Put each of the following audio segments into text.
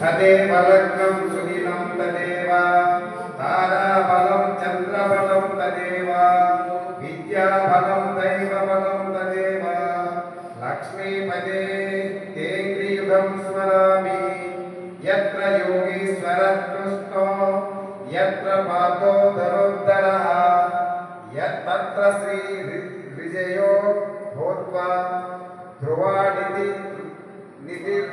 తదేవ లగ్నం సుదినం తదేవ తారాబలం చంద్రబలం తదేవ విద్యాబలం దైవబలం తదేవ లక్ష్మీపదే తే గ్రీవం స్మరామి యత్ర యోగీశ్వర కృష్ణో యత్ర పార్థో ధరోద్ధరः యత్తత్ర శ్రీ విజయో భూత్వా ధ్రువానిధి నిధిర్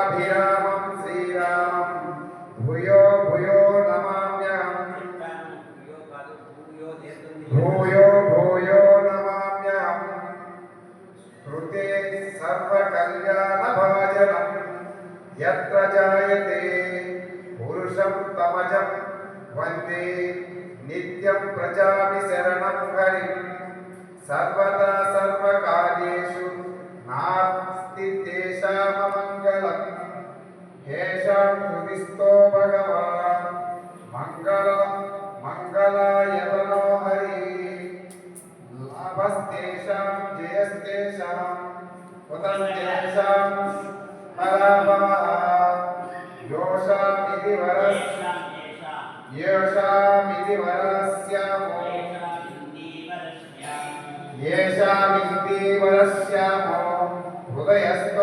సర్వకళ్యాణభాజనం. యత్ర జాయతే పురుషం తమజం వందే నిత్యం ప్రజామి శరణం హరిం. సర్వదా సర్వకార్యేషు నాస్తి తేషామమంగళం. హేషాం హృదిస్థో భగవాన్. మంగళ మంగళాయతనో హరి లాభస్తేషాం జయస్తేషాం उतन्येषां पराभवः योषामिति वरस् येषामिति वरस्यामो। येषामिति वरस्यामो हृदयस्प